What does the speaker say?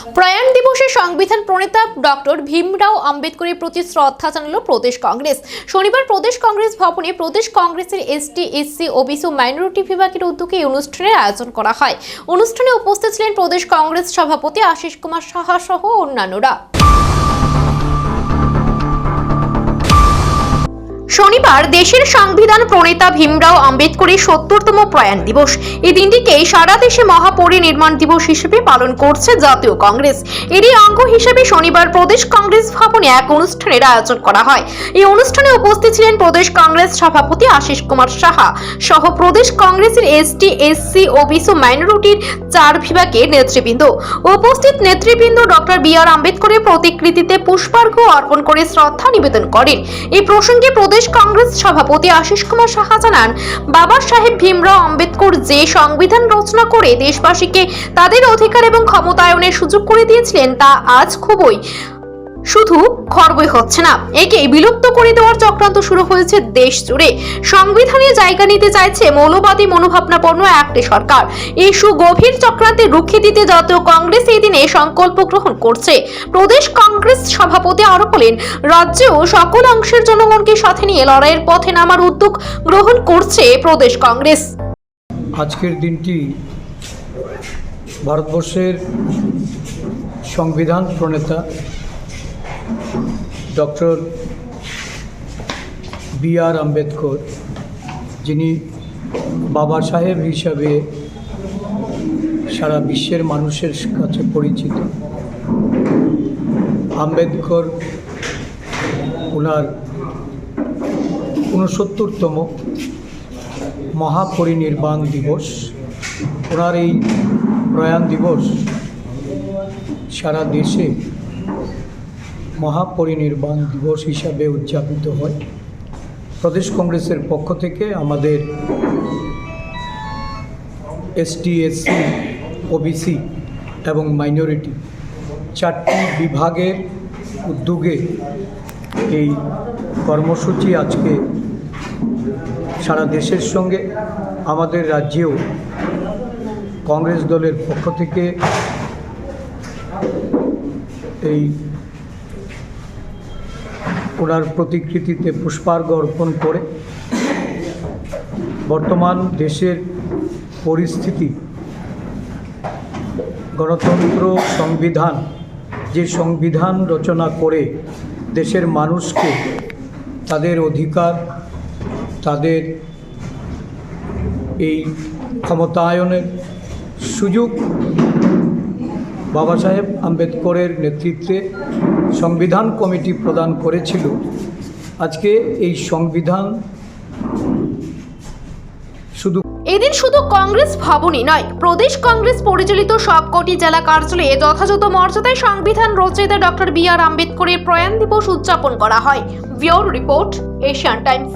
প্রয়াণ দিবসে সংবিধান প্রণেতা ডক্টর ভীমরাও আম্বেদকরের প্রতি শ্রদ্ধা জানালো প্রদেশ কংগ্রেস। শনিবার প্রদেশ কংগ্রেস ভবনে প্রদেশ কংগ্রেসের এসটি, এসসি, ওবিসি ও মাইনরিটি বিভাগের উদ্যোগে এই অনুষ্ঠানের আয়োজন করা হয়। অনুষ্ঠানে উপস্থিত ছিলেন প্রদেশ কংগ্রেস সভাপতি আশিস কুমার সাহা সহ অন্যান্যরা। শনিবার দেশের সংবিধান প্রণেতা ভীমরাও আম্বেদকরের সত্তরতম প্রয়াণ দিবস। এই দিনটিকে সারা দেশে মহাপরিনির্মাণ দিবস হিসেবে পালন করছে জাতীয় কংগ্রেস। এরই অঙ্গ হিসেবে শনিবার প্রদেশ কংগ্রেস ভবনে এক অনুষ্ঠানের আয়োজন করা হয়। এই অনুষ্ঠানে উপস্থিত ছিলেন প্রদেশ কংগ্রেস সভাপতি আশিস কুমার সাহা সহ প্রদেশ কংগ্রেসের এসটি, এসসি ওবিসি মাইনরিটির চার বিভাগের নেতৃবৃন্দ। উপস্থিত নেতৃবৃন্দ ডক্টর বি আর আম্বেদকরের প্রতিকৃতিতে পুষ্পার্ঘ অর্পণ করে শ্রদ্ধা নিবেদন করেন। এই প্রসঙ্গে প্রদেশ কংগ্রেস সভাপতি আশিস কুমার সাহা জানান বাবা সাহেব ভীমরাও আম্বেদকর যে সংবিধান রচনা করে দেশবাসীকে তাদের অধিকার এবং ক্ষমতায়নের সুযোগ করে দিয়েছিলেন তা আজ খুবই শুধু খর্বই হচ্ছে না একে বিলুপ্ত করে দেওয়ার চক্রান্ত শুরু হয়েছে দেশ জুড়ে। সংবিধানে জায়গা নিতে চাইছে মৌলবাদী মনোভাবনাপন্ন একটি সরকার। এই সুগভীর চক্রান্তে রুখে দিতে জাতীয় কংগ্রেস এই দিনে সংকল্প গ্রহণ করছে। প্রদেশ কংগ্রেস সভাপতি আরও বলেন রাজ্যেও সকল অংশের জনগণকে সাথে নিয়ে লড়াইয়ের পথে নামার উদ্যোগ গ্রহণ করছে প্রদেশ কংগ্রেস। আজকের দিনটি ভারতবর্ষের সংবিধান প্রণেতা ডক্টর বি আর আম্বেদকর, যিনি বাবা সাহেব হিসাবে সারা বিশ্বের মানুষের কাছে পরিচিত। আম্বেদকর ওনার ঊনসত্তরতম মহাপরিনির্বাণ দিবস ওনার এই প্রয়াণ দিবস সারা দেশে মহাপরিনির্বাণ দিবস হিসাবে উদযাপিত হয়। প্রদেশ কংগ্রেসের পক্ষ থেকে আমাদের এসটি এসসি ওবিসি এবং মাইনরিটি চারটি বিভাগের উদ্যোগে এই কর্মসূচি আজকে সারা দেশের সঙ্গে আমাদের রাজ্যেও কংগ্রেস দলের পক্ষ থেকে এই ওনার প্রতিকৃতিতে পুষ্পার্ঘ অর্পণ করে বর্তমান দেশের পরিস্থিতি, গণতন্ত্র সংবিধান, যে সংবিধান রচনা করে দেশের মানুষকে তাদের অধিকার, তাদের এই ক্ষমতায়নের সুযোগ বাবা সাহেব আম্বেদকরের নেতৃত্বে সংবিধান কমিটি প্রদান করেছিল। আজকে এই সংবিধান শুধু এদিন শুধু কংগ্রেস ভবনই নয়, প্রদেশ কংগ্রেস পরিচালিত সবকটি জেলা কার্যালয়ে যথাযথ মর্যাদায় সংবিধান রচয়িতা ডক্টর বি আর আম্বেদকরের প্রয়াণ দিবস উদযাপন করা হয়। ভিওর রিপোর্ট, এশিয়ান টাইমস।